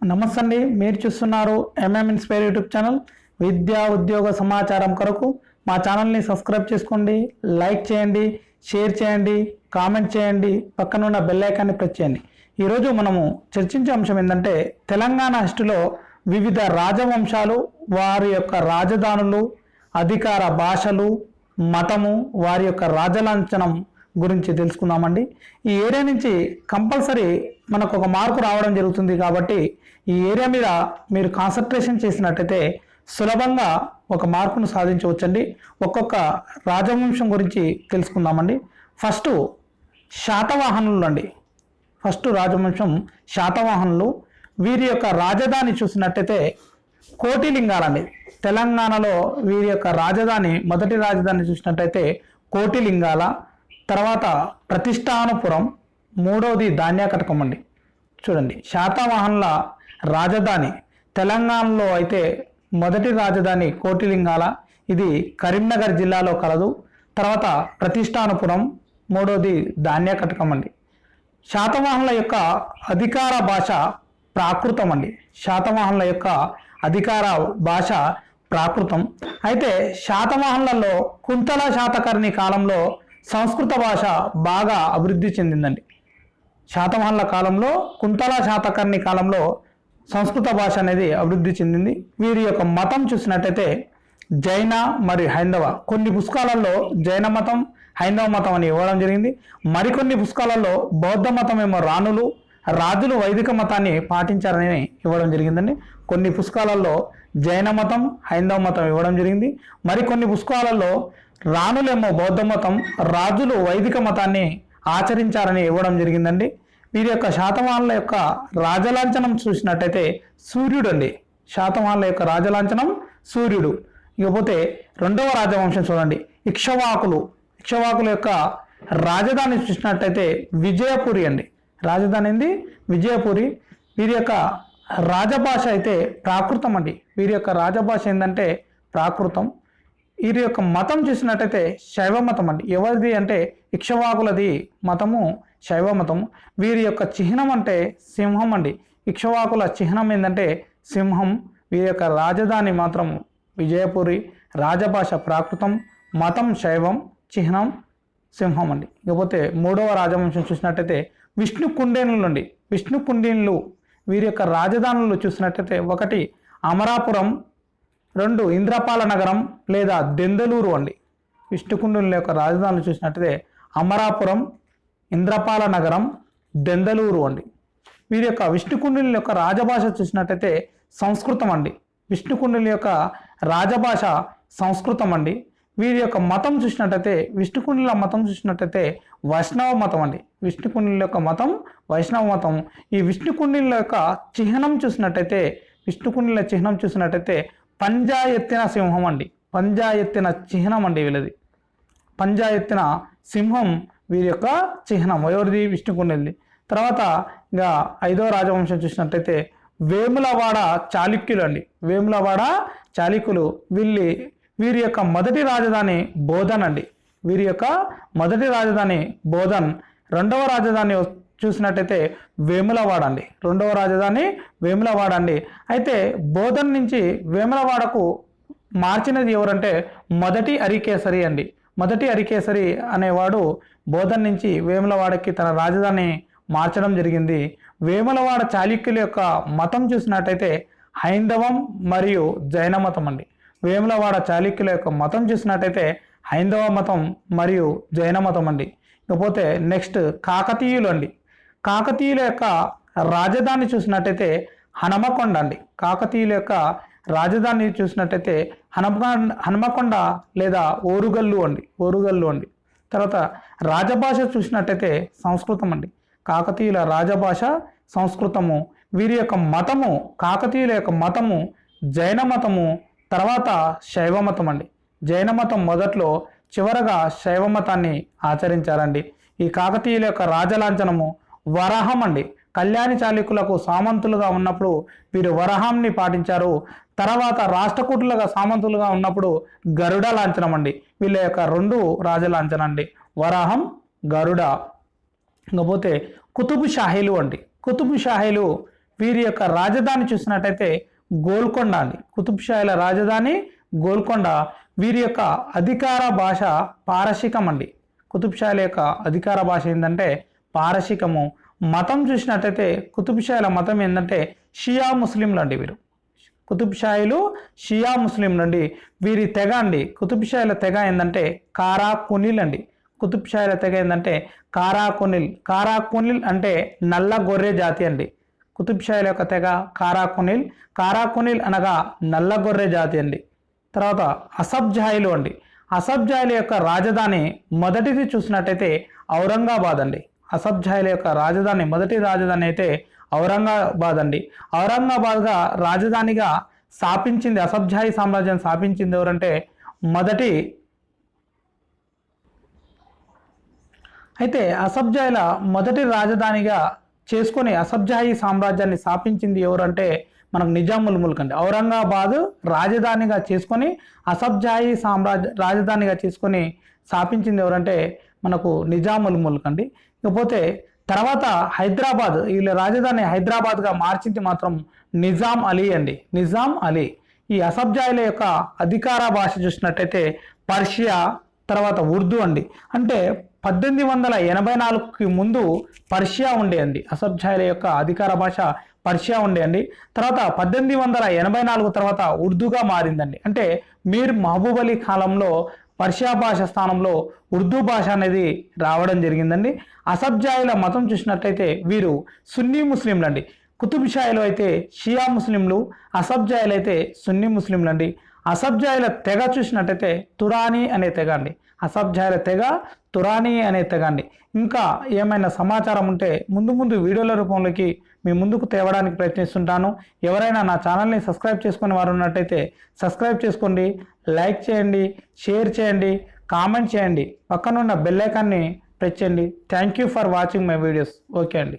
నమస్తే అండి మీరు చూస్తున్నారు ఎంఎం ఇన్స్పైర్ యూట్యూబ్ ఛానల్ విద్యా ఉద్యోగ సమాచారం కొరకు మా ఛానల్ని సబ్స్క్రైబ్ చేసుకోండి లైక్ చేయండి షేర్ చేయండి కామెంట్ చేయండి పక్కనున్న బెల్ ఐకాన్ని ప్రెస్ చేయండి. ఈరోజు మనము చర్చించే అంశం ఏంటంటే తెలంగాణ హిస్టరీలో వివిధ రాజవంశాలు వారి యొక్క రాజధానులు అధికార భాషలు మతము వారి యొక్క రాజలాంఛనం గురించి తెలుసుకుందామండి. ఈ ఏరియా నుంచి కంపల్సరీ మనకు ఒక మార్కు రావడం జరుగుతుంది కాబట్టి ఈ ఏరియా మీద మీరు కాన్సన్ట్రేషన్ చేసినట్టయితే సులభంగా ఒక మార్కును సాధించవచ్చండి. ఒక్కొక్క రాజవంశం గురించి తెలుసుకుందామండి. ఫస్ట్ శాతవాహనులు అండి. ఫస్ట్ రాజవంశం శాతవాహనులు. వీరి యొక్క రాజధాని చూసినట్టయితే కోటిలింగాలండి. తెలంగాణలో వీరి యొక్క రాజధాని మొదటి రాజధాని చూసినట్టయితే కోటిలింగాల. తర్వాత ప్రతిష్టానపురం మూడవది ధాన్యాకటకం అండి. చూడండి శాతవాహనుల రాజధాని తెలంగాణలో అయితే మొదటి రాజధాని కోటిలింగాల. ఇది కరీంనగర్ జిల్లాలో కలదు. తర్వాత ప్రతిష్టానపురం మూడవది ధాన్యాకటకం అండి. శాతవాహనుల యొక్క అధికార భాష ప్రాకృతం అండి. శాతవాహనుల యొక్క అధికార భాష ప్రాకృతం. అయితే శాతవాహనులలో కుంతల శాతకర్ణి కాలంలో సంస్కృత భాష బాగా అభివృద్ధి చెందిందండి. శాతవాహనుల కాలంలో కుంతల శాతకర్ణి కాలంలో సంస్కృత భాష అనేది అభివృద్ధి చెందింది. వీరి యొక్క మతం చూసినట్టయితే జైన మరియు హైందవ కొన్ని పుస్తకాలలో జైన మతం హైందవ మతం అని ఇవ్వడం జరిగింది. మరికొన్ని పుస్తకాలలో బౌద్ధ మతం ఏమో రాణులు రాజులు వైదిక మతాన్ని పాటించారని ఇవ్వడం జరిగిందండి. కొన్ని పుస్తకాలలో జైన మతం హైందవ మతం ఇవ్వడం జరిగింది. మరికొన్ని పుస్తకాలలో రాణులేమో బౌద్ధ మతం రాజులు వైదిక మతాన్ని ఆచరించారని ఇవ్వడం జరిగిందండి. వీరి యొక్క శాతవాహనుల యొక్క రాజలాంఛనం చూసినట్టయితే సూర్యుడు అండి శాతవాహనుల యొక్క రాజలాంఛనం సూర్యుడు. ఇకపోతే రెండవ రాజవంశం చూడండి. ఇక్షవాకులు. ఇక్షవాకుల యొక్క రాజధాని చూసినట్టయితే విజయపురి అండి. రాజధాని ఏంది? విజయపురి. వీరి యొక్క రాజభాష అయితే ప్రాకృతం అండి. వీరి యొక్క రాజభాష ఏంటంటే ప్రాకృతం. వీరి యొక్క మతం చూసినట్టయితే శైవ మతం అండి ఎవరిది అంటే ఇక్షవాకులది మతము శైవ మతం వీరి యొక్క చిహ్నం అంటే సింహం అండి ఇక్షవాకుల చిహ్నం ఏంటంటే సింహం. వీరి యొక్క రాజధాని మాత్రం విజయపురి. రాజభాష ప్రాకృతం. మతం శైవం చిహ్నం సింహం అండి ఇకపోతే మూడవ రాజవంశం చూసినట్టయితే విష్ణు కుండేనులు అండి విష్ణు కుండేనులు వీరి యొక్క రాజధానులు చూసినట్టయితే ఒకటి అమరాపురం రెండు ఇంద్రపాల నగరం లేదా దెందలూరు అండి. విష్ణుకుండుల యొక్క రాజధానులు చూసినట్టయితే అమరాపురం ఇంద్రపాల నగరం దెందలూరు అండి. వీరి యొక్క విష్ణుకుండుల యొక్క రాజభాష చూసినట్టయితే సంస్కృతం అండి. విష్ణుకుండుల యొక్క రాజభాష సంస్కృతం అండి. వీరి యొక్క మతం చూసినట్టయితే విష్ణుకుండుల మతం చూసినట్టయితే వైష్ణవ మతం అండి. విష్ణుకుండుల యొక్క మతం వైష్ణవ మతం. ఈ విష్ణుకుండుల యొక్క చిహ్నం చూసినట్టయితే విష్ణుకుండుల చిహ్నం చూసినట్టయితే పంజా ఎత్తిన సింహం అండి పంజా ఎత్తిన చిహ్నం అండి వీళ్ళది. పంజా ఎత్తిన సింహం వీరి యొక్క చిహ్నం. ఎవరిది? విష్ణుకుండలిది. తర్వాత ఇంకా ఐదో రాజవంశం చూసినట్టయితే వేములవాడ చాళుక్యులు అండి వేములవాడ చాళుక్యులు వీళ్ళి వీరి యొక్క మొదటి రాజధాని బోధన్ అండి వీరి యొక్క మొదటి రాజధాని బోధన్. రెండవ రాజధాని చూసినట్టయితే వేములవాడ అండి. రెండవ రాజధాని వేములవాడ అండి. అయితే బోధన్ నుంచి వేములవాడకు మార్చినది ఎవరంటే మొదటి అరికేసరి అండి. మొదటి అరికేసరి అనేవాడు బోధన్ నుంచి వేములవాడకి తన రాజధాని మార్చడం జరిగింది. వేములవాడ చాళుక్యుల యొక్క మతం చూసినట్టయితే హైందవం మరియు జైన మతం అండి. వేములవాడ చాళుక్యుల యొక్క మతం చూసినట్టయితే హైందవ మతం మరియు జైన మతం అండి. ఇకపోతే నెక్స్ట్ కాకతీయులు అండి. కాకతీయుల యొక్క రాజధాని చూసినట్టయితే హనుమకొండ అండి. కాకతీయుల యొక్క రాజధాని చూసినట్టయితే హనుమకొండ హనుమకొండ లేదా ఓరుగల్లు అండి. ఓరుగల్లు అండి. తర్వాత రాజభాష చూసినట్టయితే సంస్కృతం అండి. కాకతీయుల రాజభాష సంస్కృతము వీరి యొక్క మతము కాకతీయుల యొక్క మతము జైన మతము తర్వాత శైవ మతం అండి. జైన మతం మొదట్లో చివరగా శైవ మతాన్ని ఆచరించారండి. ఈ కాకతీయుల యొక్క రాజలాంఛనము వరాహం అండి. కళ్యాణి చాళుక్యులకు సామంతులుగా ఉన్నప్పుడు వీరు వరహాంని పాటించారు. తర్వాత రాష్ట్రకూటులుగా సామంతులుగా ఉన్నప్పుడు గరుడ లాంఛనం అండి. వీళ్ళ యొక్క రెండు రాజలాంఛనం అండి. వరాహం గరుడ. ఇకపోతే కుతుబు షాహీలు అండి. కుతుబు షాహీలు వీరి యొక్క రాజధాని చూసినట్టయితే గోల్కొండ అండి. కుతుబ్ షాహీల రాజధాని గోల్కొండ. వీరి యొక్క అధికార భాష పారశికం అండి. కుతుబ్ షాహీల యొక్క అధికార భాష ఏంటంటే పారశికము మతం చూసినట్టయితే కుతుబ్షాయిల మతం ఏంటంటే షియా ముస్లింలు అండి వీరు. కుతుబ్షాయిలు షియా ముస్లింలు అండి వీరి తెగ అండి కుతుబ్షాయిల తెగ ఏంటంటే కారా కునిల్ అండి కుతుబ్ షాయిల తెగ ఏంటంటే కారా కునిల్ కారా కునిల్ అంటే నల్ల గొర్రె జాతి అండి. కుతుబ్ షాయిల యొక్క తెగ కారా కునిల్ కారా కునిల్ అనగా నల్ల గొర్రె జాతి అండి. తర్వాత అసబ్ జాయిలు అండి. అసబ్ జాయిల యొక్క రాజధాని మొదటిది చూసినట్టయితే ఔరంగాబాద్ అండి. అసబ్జాయిల యొక్క రాజధాని మొదటి రాజధాని అయితే ఔరంగాబాద్ అండి. ఔరంగాబాద్గా రాజధానిగా స్థాపించింది అసబ్జాయి సామ్రాజ్యం స్థాపించింది ఎవరంటే మొదటి అయితే అసబ్జాయిల మొదటి రాజధానిగా చేసుకొని అసబ్జాయి సామ్రాజ్యాన్ని స్థాపించింది ఎవరంటే మనకు నిజాముల్ ముల్క్ అండి. ఔరంగాబాద్ రాజధానిగా చేసుకొని అసబ్జాయి సామ్రాజ్య రాజధానిగా చేసుకొని స్థాపించింది ఎవరంటే మనకు నిజాముల్ ముల్క్ అండి ఇకపోతే తర్వాత హైదరాబాద్ వీళ్ళ రాజధాని హైదరాబాద్గా మార్చింది మాత్రం నిజాం అలీ అండి. నిజాం అలీ. ఈ అసబ్జాయిల యొక్క అధికార భాష చూసినట్టయితే పర్షియా తర్వాత ఉర్దూ అండి. అంటే పద్దెనిమిది వందల ఎనభై నాలుగుకి ముందు పర్షియా ఉండే అండి. అసబ్జాయిల యొక్క అధికార భాష పర్షియా ఉండే అండి. తర్వాత పద్దెనిమిది వందల ఎనభై నాలుగు తర్వాత ఉర్దూగా మారిందండి. అంటే మీర్ మహబూబ్ అలీ కాలంలో పర్షియా భాష స్థానంలో ఉర్దూ భాష అనేది రావడం జరిగిందండి. అసబ్జాయిల మతం చూసినట్టయితే వీరు సున్నీ ముస్లింలు అండి కుతుబ్ అయితే షియా ముస్లింలు అసబ్జాయిలు అయితే సున్నీ ముస్లింలు అండి అసబ్జాయిల తెగ చూసినట్టయితే తురానీ అనే తెగ అండి. అసబ్జాయిల తెగ తురానీ అనే తెగ అండి. ఇంకా ఏమైనా సమాచారం ఉంటే ముందు ముందు వీడియోల రూపంలోకి మీ ముందుకు తేవడానికి ప్రయత్నిస్తుంటాను. ఎవరైనా నా ఛానల్ని సబ్స్క్రైబ్ చేసుకుని వారు ఉన్నట్టయితే సబ్స్క్రైబ్ చేసుకోండి. లైక్ చేయండి షేర్ చేయండి కామెంట్ చేయండి. పక్కనున్న బెల్ ఐకాన్ని ప్రెస్ చేయండి. Thank you for watching my videos okay అండి.